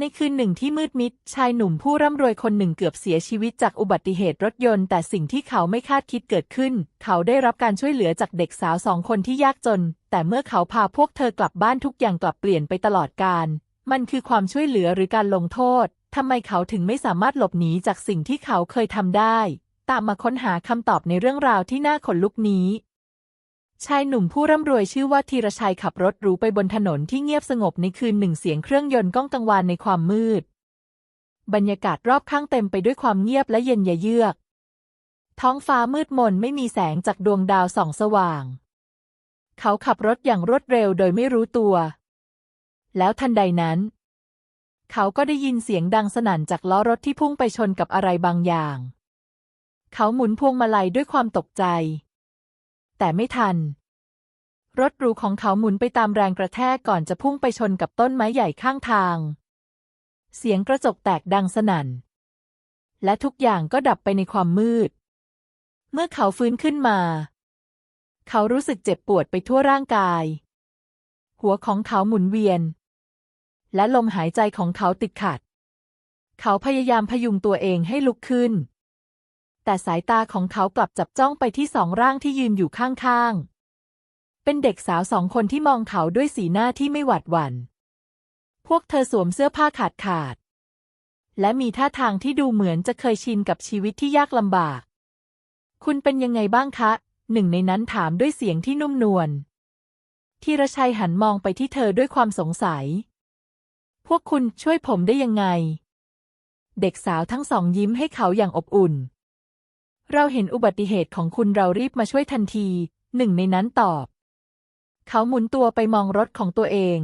ในคืนหนึ่งที่มืดมิด ชายหนุ่มผู้ร่ำรวยคนหนึ่งเกือบเสียชีวิตจากอุบัติเหตุรถยนต์ แต่สิ่งที่เขาไม่คาดคิดเกิดขึ้น เขาได้รับการช่วยเหลือจากเด็กสาวสองคนที่ยากจน แต่เมื่อเขาพาพวกเธอกลับบ้านทุกอย่างกลับเปลี่ยนไปตลอดกาลมันคือความช่วยเหลือหรือการลงโทษทำไมเขาถึงไม่สามารถหลบหนีจากสิ่งที่เขาเคยทำได้ ตามมาค้นหาคำตอบในเรื่องราวที่น่าขนลุกนี้ ชายหนุ่มผู้ร่ำรวยชื่อว่าธีรชัยขับรถหรูไปบนถนนที่เงียบสงบในคืนหนึ่งเสียงเครื่องยนต์ก้องกังวานในความมืด บรรยากาศรอบข้างเต็มไปด้วยความเงียบและเย็นยะเยือก ท้องฟ้ามืดมนไม่มีแสงจากดวงดาวส่องสว่าง เขาขับรถอย่างรวดเร็วโดยไม่รู้ตัว แล้วทันใดนั้น เขาก็ได้ยินเสียงดังสนั่นจากล้อรถที่พุ่งไปชนกับอะไรบางอย่าง เขาหมุนพวงมาลัยด้วยความตกใจ แต่ไม่ทัน รถหรูของเขาหมุนไปตามแรงกระแทกก่อนจะพุ่งไปชนกับต้นไม้ใหญ่ข้างทาง เสียงกระจกแตกดังสนั่น และทุกอย่างก็ดับไปในความมืด เมื่อเขาฟื้นขึ้นมา เขารู้สึกเจ็บปวดไปทั่วร่างกาย หัวของเขาหมุนเวียน และลมหายใจของเขาติดขัด เขาพยายามพยุงตัวเองให้ลุกขึ้น แต่สายตาของเขากลับจับจ้องไปที่สองร่างที่ยืนอยู่ข้างๆ เป็นเด็กสาวสองคนที่มองเขาด้วยสีหน้าที่ไม่หวาดหวัน่น พวกเธอสวมเสื้อผ้าขาดขาด และมีท่าทางที่ดูเหมือนจะเคยชินกับชีวิตที่ยากลำบาก คุณเป็นยังไงบ้างคะ หนึ่งในนั้นถามด้วยเสียงที่นุ่มนวลธีรชัยหันมองไปที่เธอด้วยความสงสัย พวกคุณช่วยผมได้ยังไง เด็กสาวทั้งสองยิ้มให้เขาอย่างอบอุ่น เราเห็นอุบัติเหตุของคุณเรารีบมาช่วยทันที หนึ่งในนั้นตอบ เขาหมุนตัวไปมองรถของตัวเอง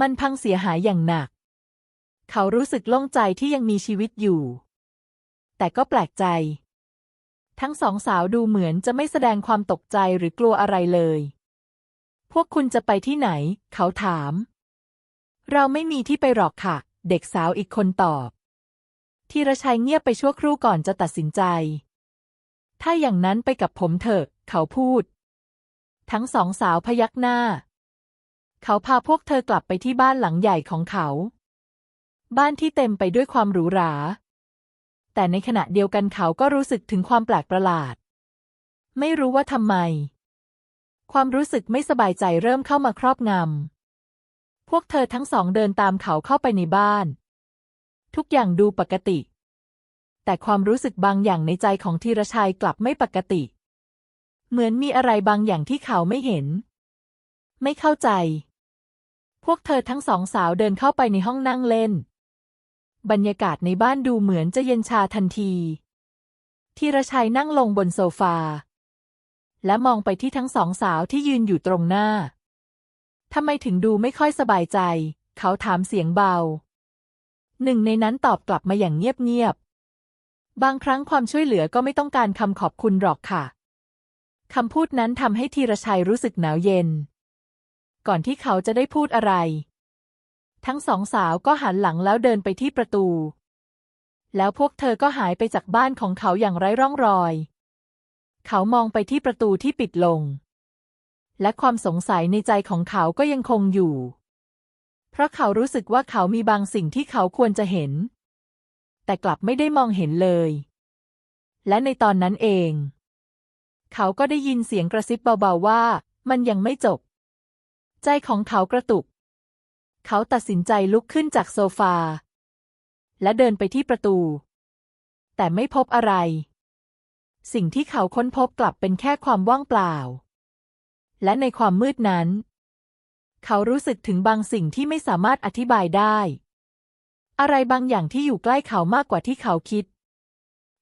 มันพังเสียหายอย่างหนัก เขารู้สึกโล่งใจที่ยังมีชีวิตอยู่ แต่ก็แปลกใจ ทั้งสองสาวดูเหมือนจะไม่แสดงความตกใจหรือกลัวอะไรเลย พวกคุณจะไปที่ไหน เขาถาม เราไม่มีที่ไปหรอกค่ะ เด็กสาวอีกคนตอบ ธีรชัยเงียบไปชั่วครู่ก่อนจะตัดสินใจ ถ้าอย่างนั้นไปกับผมเถอะ เขาพูด ทั้งสองสาวพยักหน้า เขาพาพวกเธอกลับไปที่บ้านหลังใหญ่ของเขา บ้านที่เต็มไปด้วยความหรูหรา แต่ในขณะเดียวกันเขาก็รู้สึกถึงความแปลกประหลาด ไม่รู้ว่าทำไม ความรู้สึกไม่สบายใจเริ่มเข้ามาครอบงำพวกเธอทั้งสองเดินตามเขาเข้าไปในบ้าน ทุกอย่างดูปกติ แต่ความรู้สึกบางอย่างในใจของธีรชัยกลับไม่ปกติ เหมือนมีอะไรบางอย่างที่เขาไม่เห็น ไม่เข้าใจ พวกเธอทั้งสองสาวเดินเข้าไปในห้องนั่งเล่น บรรยากาศในบ้านดูเหมือนจะเย็นชาทันทีธีรชัยนั่งลงบนโซฟา และมองไปที่ทั้งสองสาวที่ยืนอยู่ตรงหน้าทำไมถึงดูไม่ค่อยสบายใจ เขาถามเสียงเบา หนึ่งในนั้นตอบกลับมาอย่างเงียบๆ บางครั้งความช่วยเหลือก็ไม่ต้องการคำขอบคุณหรอกค่ะ คำพูดนั้นทำให้ธีรชัยรู้สึกหนาวเย็น ก่อนที่เขาจะได้พูดอะไร ทั้งสองสาวก็หันหลังแล้วเดินไปที่ประตู แล้วพวกเธอก็หายไปจากบ้านของเขาอย่างไร้ร่องรอย เขามองไปที่ประตูที่ปิดลง และความสงสัยในใจของเขาก็ยังคงอยู่ ราะเขารู้สึกว่าเขามีบางสิ่งที่เขาควรจะเห็น แต่กลับไม่ได้มองเห็นเลย และในตอนนั้นเอง เขาก็ได้ยินเสียงกระซิบเบาๆว่า มันยังไม่จบ ใจของเขากระตุก เขาตัดสินใจลุกขึ้นจากโซฟา และเดินไปที่ประตู แต่ไม่พบอะไร สิ่งที่เขาค้นพบกลับเป็นแค่ความว่างเปล่า และในความมืดนั้น เขารู้สึกถึงบางสิ่งที่ไม่สามารถอธิบายได้ อะไรบางอย่างที่อยู่ใกล้เขามากกว่าที่เขาคิด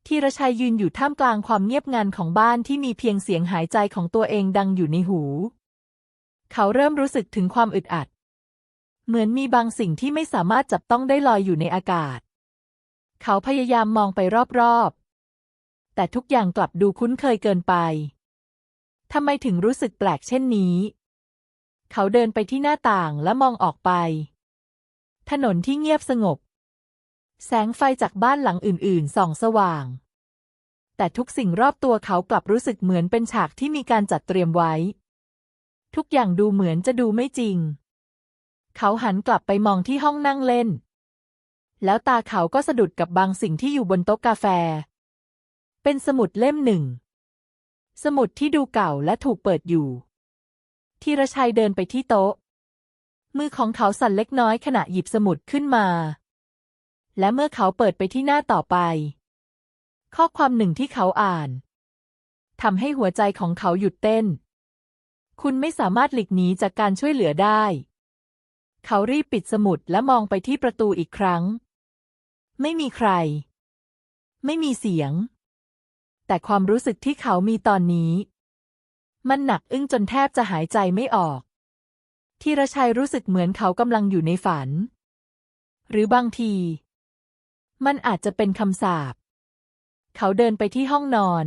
ธีรชัยยืนอยู่ท่ามกลางความเงียบงันของบ้านที่มีเพียงเสียงหายใจของตัวเองดังอยู่ในหู เขาเริ่มรู้สึกถึงความอึดอัด เหมือนมีบางสิ่งที่ไม่สามารถจับต้องได้ลอยอยู่ในอากาศ เขาพยายามมองไปรอบๆ แต่ทุกอย่างกลับดูคุ้นเคยเกินไปทำไมถึงรู้สึกแปลกเช่นนี้ เขาเดินไปที่หน้าต่างและมองออกไป ถนนที่เงียบสงบ แสงไฟจากบ้านหลังอื่นๆส่องสว่าง แต่ทุกสิ่งรอบตัวเขากลับรู้สึกเหมือนเป็นฉากที่มีการจัดเตรียมไว้ ทุกอย่างดูเหมือนจะดูไม่จริง เขาหันกลับไปมองที่ห้องนั่งเล่น แล้วตาเขาก็สะดุดกับบางสิ่งที่อยู่บนโต๊ะกาแฟ เป็นสมุดเล่มหนึ่ง สมุดที่ดูเก่าและถูกเปิดอยู่ ธีรชัยเดินไปที่โต๊ะ มือของเขาสั่นเล็กน้อยขณะหยิบสมุดขึ้นมา และเมื่อเขาเปิดไปที่หน้าต่อไป ข้อความหนึ่งที่เขาอ่านทำให้หัวใจของเขาหยุดเต้น คุณไม่สามารถหลีกหนีจากการช่วยเหลือได้ เขารีบปิดสมุดและมองไปที่ประตูอีกครั้ง ไม่มีใคร ไม่มีเสียง แต่ความรู้สึกที่เขามีตอนนี้ มันหนักอึ้งจนแทบจะหายใจไม่ออกธีรชัยรู้สึกเหมือนเขากำลังอยู่ในฝัน หรือบางที มันอาจจะเป็นคำสาปเขาเดินไปที่ห้องนอน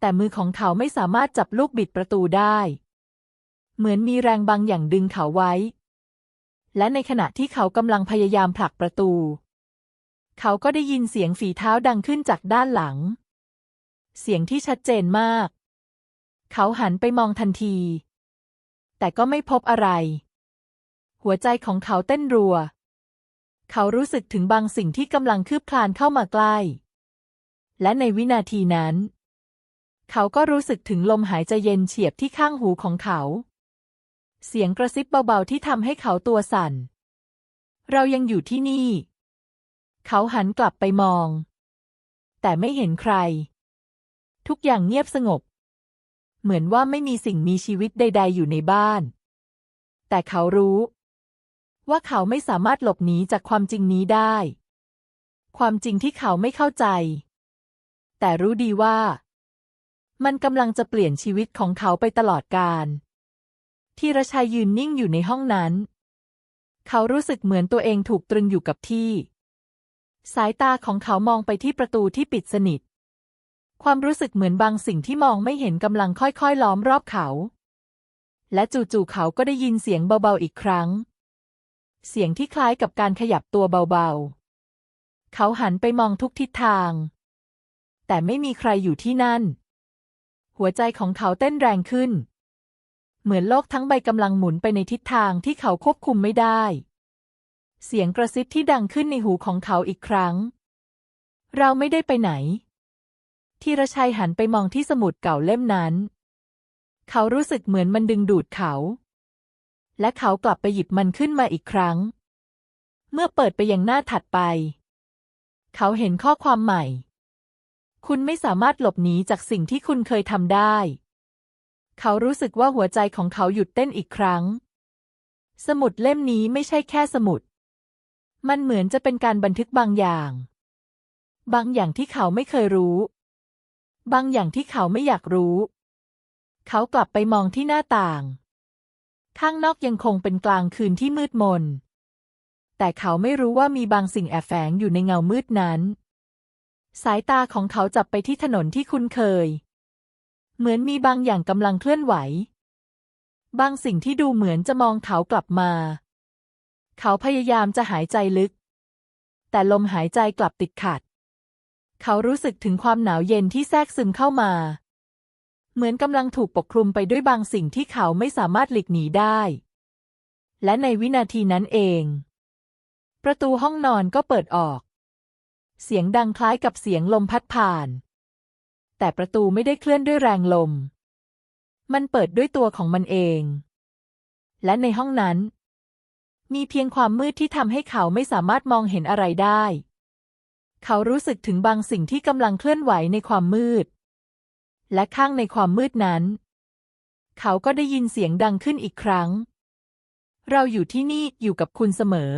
แต่มือของเขาไม่สามารถจับลูกบิดประตูได้ เหมือนมีแรงบางอย่างดึงเขาไว้ และในขณะที่เขากำลังพยายามผลักประตู เขาก็ได้ยินเสียงฝีเท้าดังขึ้นจากด้านหลัง เสียงที่ชัดเจนมาก เขาหันไปมองทันที แต่ก็ไม่พบอะไร หัวใจของเขาเต้นรัว เขารู้สึกถึงบางสิ่งที่กำลังคืบคลานเข้ามาใกล้ และในวินาทีนั้น เขาก็รู้สึกถึงลมหายใจเย็นเฉียบที่ข้างหูของเขา เสียงกระซิบเบาๆที่ทำให้เขาตัวสั่น เรายังอยู่ที่นี่ เขาหันกลับไปมอง แต่ไม่เห็นใคร ทุกอย่างเงียบสงบ เหมือนว่าไม่มีสิ่งมีชีวิตใด ๆ อยู่ในบ้าน แต่เขารู้ ว่าเขาไม่สามารถหลบหนีจากความจริงนี้ได้ ความจริงที่เขาไม่เข้าใจ แต่รู้ดีว่า มันกำลังจะเปลี่ยนชีวิตของเขาไปตลอดกาลธีรชัยยืนนิ่งอยู่ในห้องนั้น เขารู้สึกเหมือนตัวเองถูกตรึงอยู่กับที่ สายตาของเขามองไปที่ประตูที่ปิดสนิท ความรู้สึกเหมือนบางสิ่งที่มองไม่เห็นกำลังค่อยๆล้อมรอบเขา และจู่ๆเขาก็ได้ยินเสียงเบาๆอีกครั้ง เสียงที่คล้ายกับการขยับตัวเบาๆ เขาหันไปมองทุกทิศทาง แต่ไม่มีใครอยู่ที่นั่น หัวใจของเขาเต้นแรงขึ้น เหมือนโลกทั้งใบกำลังหมุนไปในทิศทางที่เขาควบคุมไม่ได้ เสียงกระซิบที่ดังขึ้นในหูของเขาอีกครั้ง เราไม่ได้ไปไหน ธีรชัยหันไปมองที่สมุดเก่าเล่มนั้น เขารู้สึกเหมือนมันดึงดูดเขา และเขากลับไปหยิบมันขึ้นมาอีกครั้ง เมื่อเปิดไปยังหน้าถัดไป เขาเห็นข้อความใหม่ คุณไม่สามารถหลบหนีจากสิ่งที่คุณเคยทำได้ เขารู้สึกว่าหัวใจของเขาหยุดเต้นอีกครั้ง สมุดเล่มนี้ไม่ใช่แค่สมุด มันเหมือนจะเป็นการบันทึกบางอย่าง บางอย่างที่เขาไม่เคยรู้ บางอย่างที่เขาไม่อยากรู้ เขากลับไปมองที่หน้าต่าง ข้างนอกยังคงเป็นกลางคืนที่มืดมน แต่เขาไม่รู้ว่ามีบางสิ่งแอบแฝงอยู่ในเงามืดนั้น สายตาของเขาจับไปที่ถนนที่คุ้นเคย เหมือนมีบางอย่างกำลังเคลื่อนไหว บางสิ่งที่ดูเหมือนจะมองเขากลับมา เขาพยายามจะหายใจลึก แต่ลมหายใจกลับติดขัด เขารู้สึกถึงความหนาวเย็นที่แทรกซึมเข้ามา เหมือนกำลังถูกปกคลุมไปด้วยบางสิ่งที่เขาไม่สามารถหลีกหนีได้ และในวินาทีนั้นเอง ประตูห้องนอนก็เปิดออก เสียงดังคล้ายกับเสียงลมพัดผ่าน แต่ประตูไม่ได้เคลื่อนด้วยแรงลม มันเปิดด้วยตัวของมันเอง และในห้องนั้น มีเพียงความมืดที่ทำให้เขาไม่สามารถมองเห็นอะไรได้ เขารู้สึกถึงบางสิ่งที่กำลังเคลื่อนไหวในความมืด และข้างในความมืดนั้น เขาก็ได้ยินเสียงดังขึ้นอีกครั้ง เราอยู่ที่นี่อยู่กับคุณเสมอ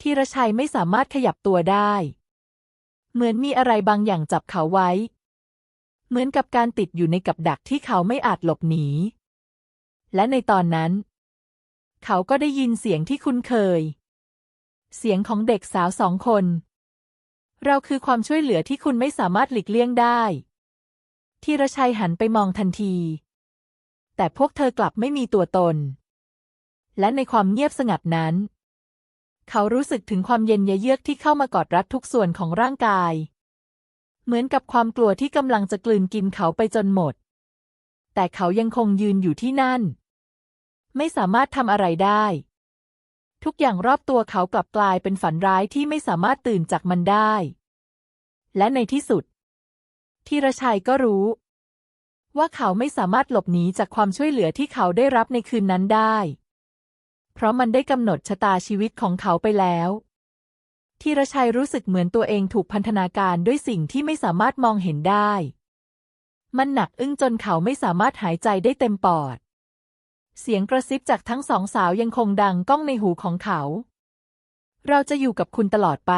ธีรชัยไม่สามารถขยับตัวได้ เหมือนมีอะไรบางอย่างจับเขาไว้ เหมือนกับการติดอยู่ในกับดักที่เขาไม่อาจหลบหนี และในตอนนั้น เขาก็ได้ยินเสียงที่คุ้นเคย เสียงของเด็กสาวสองคน เราคือความช่วยเหลือที่คุณไม่สามารถหลีกเลี่ยงได้ธีรชัยหันไปมองทันที แต่พวกเธอกลับไม่มีตัวตน และในความเงียบสงัดนั้น เขารู้สึกถึงความเย็นเยือกที่เข้ามากอดรัดทุกส่วนของร่างกาย เหมือนกับความกลัวที่กำลังจะกลืนกินเขาไปจนหมด แต่เขายังคงยืนอยู่ที่นั่น ไม่สามารถทำอะไรได้ ทุกอย่างรอบตัวเขากลับกลายเป็นฝันร้ายที่ไม่สามารถตื่นจากมันได้ และในที่สุดธีรชัยก็รู้ ว่าเขาไม่สามารถหลบหนีจากความช่วยเหลือที่เขาได้รับในคืนนั้นได้ เพราะมันได้กำหนดชะตาชีวิตของเขาไปแล้วธีรชัยรู้สึกเหมือนตัวเองถูกพันธนาการด้วยสิ่งที่ไม่สามารถมองเห็นได้ มันหนักอึ้งจนเขาไม่สามารถหายใจได้เต็มปอด เสียงกระซิบจากทั้งสองสาวยังคงดังก้องในหูของเขา เราจะอยู่กับคุณตลอดไป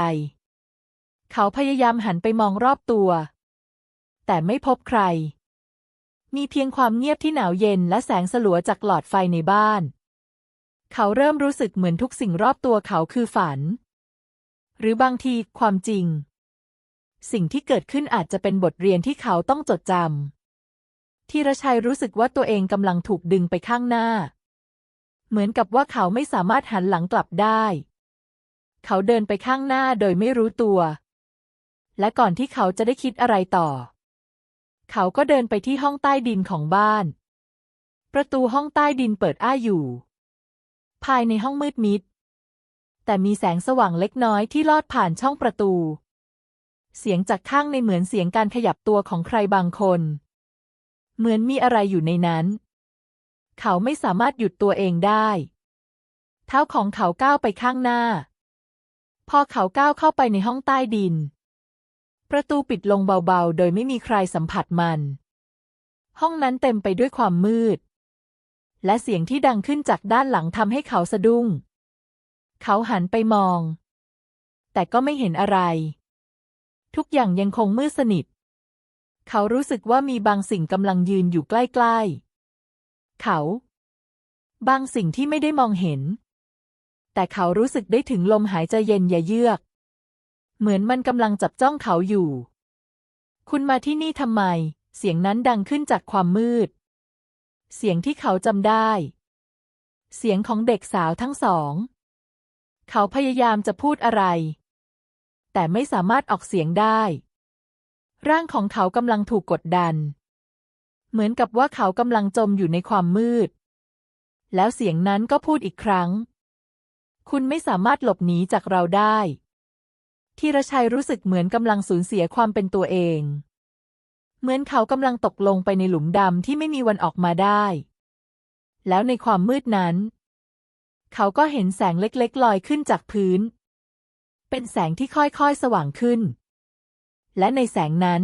เขาพยายามหันไปมองรอบตัว แต่ไม่พบใคร มีเพียงความเงียบที่หนาวเย็นและแสงสลัวจากหลอดไฟในบ้าน เขาเริ่มรู้สึกเหมือนทุกสิ่งรอบตัวเขาคือฝัน หรือบางทีความจริง สิ่งที่เกิดขึ้นอาจจะเป็นบทเรียนที่เขาต้องจดจำ ธีรชัยรู้สึกว่าตัวเองกำลังถูกดึงไปข้างหน้า เหมือนกับว่าเขาไม่สามารถหันหลังกลับได้ เขาเดินไปข้างหน้าโดยไม่รู้ตัว และก่อนที่เขาจะได้คิดอะไรต่อ เขาก็เดินไปที่ห้องใต้ดินของบ้าน ประตูห้องใต้ดินเปิดอ้าอยู่ ภายในห้องมืดมิด แต่มีแสงสว่างเล็กน้อยที่ลอดผ่านช่องประตู เสียงจากข้างในเหมือนเสียงการขยับตัวของใครบางคน เหมือนมีอะไรอยู่ในนั้น เขาไม่สามารถหยุดตัวเองได้ เท้าของเขาก้าวไปข้างหน้า พอเขาก้าวเข้าไปในห้องใต้ดิน ประตูปิดลงเบาๆ โดยไม่มีใครสัมผัสมัน ห้องนั้นเต็มไปด้วยความมืด และเสียงที่ดังขึ้นจากด้านหลังทำให้เขาสะดุ้ง เขาหันไปมอง แต่ก็ไม่เห็นอะไร ทุกอย่างยังคงมืดสนิท เขารู้สึกว่ามีบางสิ่งกำลังยืนอยู่ใกล้ๆ เขา บางสิ่งที่ไม่ได้มองเห็น แต่เขารู้สึกได้ถึงลมหายใจเย็นอย่าเยือก เหมือนมันกำลังจับจ้องเขาอยู่ คุณมาที่นี่ทำไม เสียงนั้นดังขึ้นจากความมืด เสียงที่เขาจำได้ เสียงของเด็กสาวทั้งสอง เขาพยายามจะพูดอะไร แต่ไม่สามารถออกเสียงได้ ร่างของเขากำลังถูกกดดัน เหมือนกับว่าเขากำลังจมอยู่ในความมืด แล้วเสียงนั้นก็พูดอีกครั้ง คุณไม่สามารถหลบหนีจากเราได้ธีรชัยรู้สึกเหมือนกำลังสูญเสียความเป็นตัวเอง เหมือนเขากำลังตกลงไปในหลุมดำที่ไม่มีวันออกมาได้ แล้วในความมืดนั้น เขาก็เห็นแสงเล็กๆ ลอยขึ้นจากพื้น เป็นแสงที่ค่อยๆ สว่างขึ้น และในแสงนั้น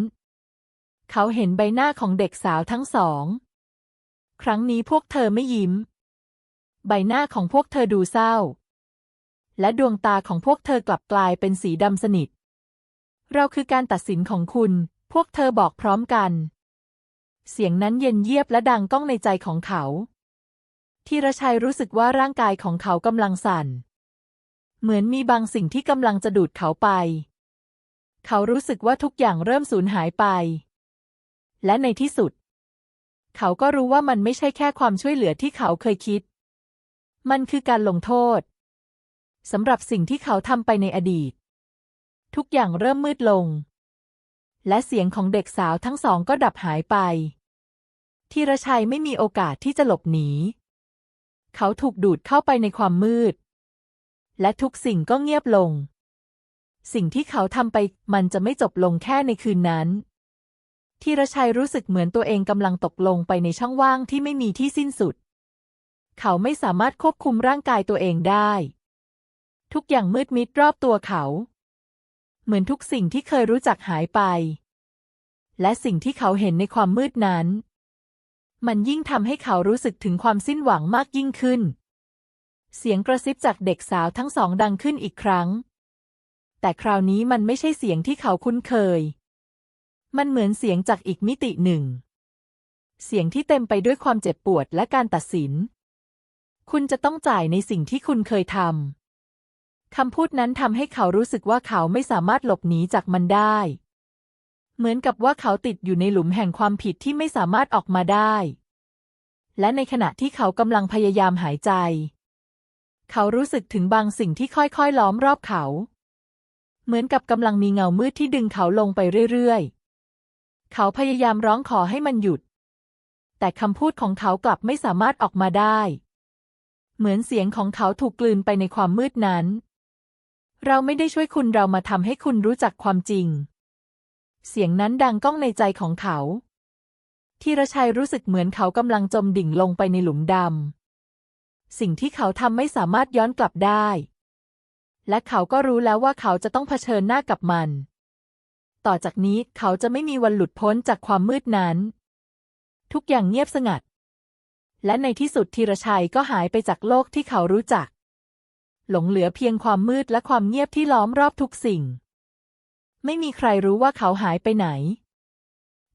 เขาเห็นใบหน้าของเด็กสาวทั้งสอง ครั้งนี้พวกเธอไม่ยิ้ม ใบหน้าของพวกเธอดูเศร้า และดวงตาของพวกเธอกลับกลายเป็นสีดำสนิท เราคือการตัดสินของคุณ พวกเธอบอกพร้อมกัน เสียงนั้นเย็นเยียบและดังก้องในใจของเขาธีรชัยรู้สึกว่าร่างกายของเขากำลังสั่น เหมือนมีบางสิ่งที่กำลังจะดูดเขาไป เขารู้สึกว่าทุกอย่างเริ่มสูญหายไป และในที่สุด เขาก็รู้ว่ามันไม่ใช่แค่ความช่วยเหลือที่เขาเคยคิด มันคือการลงโทษสำหรับสิ่งที่เขาทำไปในอดีต ทุกอย่างเริ่มมืดลง และเสียงของเด็กสาวทั้งสองก็ดับหายไปธีรชัยไม่มีโอกาสที่จะหลบหนี เขาถูกดูดเข้าไปในความมืด และทุกสิ่งก็เงียบลง สิ่งที่เขาทำไปมันจะไม่จบลงแค่ในคืนนั้นธีรชัยรู้สึกเหมือนตัวเองกำลังตกลงไปในช่องว่างที่ไม่มีที่สิ้นสุด เขาไม่สามารถควบคุมร่างกายตัวเองได้ ทุกอย่างมืดมิดรอบตัวเขา เหมือนทุกสิ่งที่เคยรู้จักหายไป และสิ่งที่เขาเห็นในความมืดนั้น มันยิ่งทำให้เขารู้สึกถึงความสิ้นหวังมากยิ่งขึ้น เสียงกระซิบจากเด็กสาวทั้งสองดังขึ้นอีกครั้ง แต่คราวนี้มันไม่ใช่เสียงที่เขาคุ้นเคย มันเหมือนเสียงจากอีกมิติหนึ่ง เสียงที่เต็มไปด้วยความเจ็บปวดและการตัดสิน คุณจะต้องจ่ายในสิ่งที่คุณเคยทำ คำพูดนั้นทำให้เขารู้สึกว่าเขาไม่สามารถหลบหนีจากมันได้ เหมือนกับว่าเขาติดอยู่ในหลุมแห่งความผิดที่ไม่สามารถออกมาได้ และในขณะที่เขากำลังพยายามหายใจ เขารู้สึกถึงบางสิ่งที่ค่อยๆ ล้อมรอบเขา เหมือนกับกำลังมีเงามืดที่ดึงเขาลงไปเรื่อยๆ เขาพยายามร้องขอให้มันหยุด แต่คำพูดของเขากลับไม่สามารถออกมาได้ เหมือนเสียงของเขาถูกกลืนไปในความมืดนั้น เราไม่ได้ช่วยคุณเรามาทำให้คุณรู้จักความจริง เสียงนั้นดังก้องในใจของเขาธีรชัยรู้สึกเหมือนเขากำลังจมดิ่งลงไปในหลุมดำ สิ่งที่เขาทำไม่สามารถย้อนกลับได้ และเขาก็รู้แล้วว่าเขาจะต้องเผชิญหน้ากับมัน ต่อจากนี้เขาจะไม่มีวันหลุดพ้นจากความมืดนั้น ทุกอย่างเงียบสงัด และในที่สุดธีรชัยก็หายไปจากโลกที่เขารู้จัก หลงเหลือเพียงความมืดและความเงียบที่ล้อมรอบทุกสิ่ง ไม่มีใครรู้ว่าเขาหายไปไหน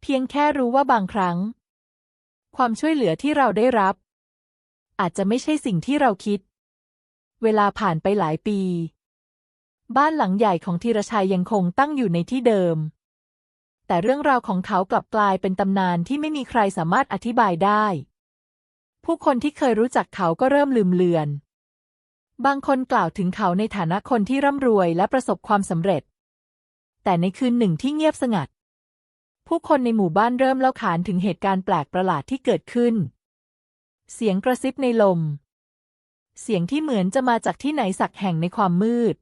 เพียงแค่รู้ว่าบางครั้ง ความช่วยเหลือที่เราได้รับ อาจจะไม่ใช่สิ่งที่เราคิดเวลาผ่านไปหลายปี บ้านหลังใหญ่ของธีรชัยยังคงตั้งอยู่ในที่เดิม แต่เรื่องราวของเขากลับกลายเป็นตำนานที่ไม่มีใครสามารถอธิบายได้ ผู้คนที่เคยรู้จักเขาก็เริ่มลืมเลือน บางคนกล่าวถึงเขาในฐานะคนที่ร่ำรวยและประสบความสำเร็จ แต่ในคืนหนึ่งที่เงียบสงัด ผู้คนในหมู่บ้านเริ่มเล่าขานถึงเหตุการณ์แปลกประหลาดที่เกิดขึ้น เสียงกระซิบในลม เสียงที่เหมือนจะมาจากที่ไหนสักแห่งในความมืด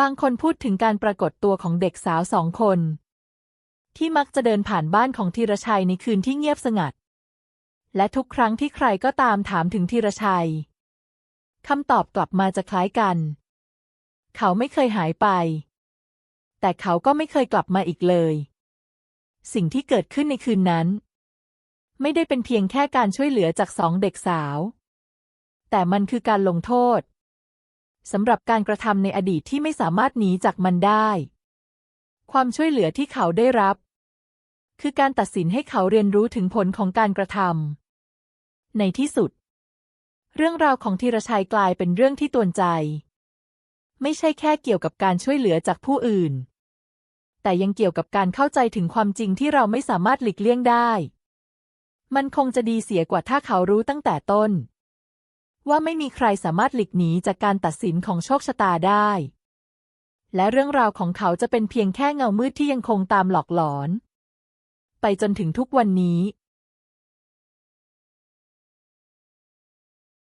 บางคนพูดถึงการปรากฏตัวของเด็กสาวสองคน ที่มักจะเดินผ่านบ้านของธีรชัยในคืนที่เงียบสงัด และทุกครั้งที่ใครก็ตามถามถึงธีรชัยคำตอบกลับมาจะคล้ายกัน เขาไม่เคยหายไป แต่เขาก็ไม่เคยกลับมาอีกเลย สิ่งที่เกิดขึ้นในคืนนั้น ไม่ได้เป็นเพียงแค่การช่วยเหลือจากสองเด็กสาว แต่มันคือการลงโทษ สำหรับการกระทำในอดีตที่ไม่สามารถหนีจากมันได้ ความช่วยเหลือที่เขาได้รับ คือการตัดสินให้เขาเรียนรู้ถึงผลของการกระทำในที่สุด เรื่องราวของธีรชัยกลายเป็นเรื่องที่ตวนใจ ไม่ใช่แค่เกี่ยวกับการช่วยเหลือจากผู้อื่น แต่ยังเกี่ยวกับการเข้าใจถึงความจริงที่เราไม่สามารถหลีกเลี่ยงได้ มันคงจะดีเสียกว่าถ้าเขารู้ตั้งแต่ต้น ว่าไม่มีใครสามารถหลีกหนีจากการตัดสินของโชคชะตาได้ และเรื่องราวของเขาจะเป็นเพียงแค่เงามืดที่ยังคงตามหลอกหลอน ไปจนถึงทุกวันนี้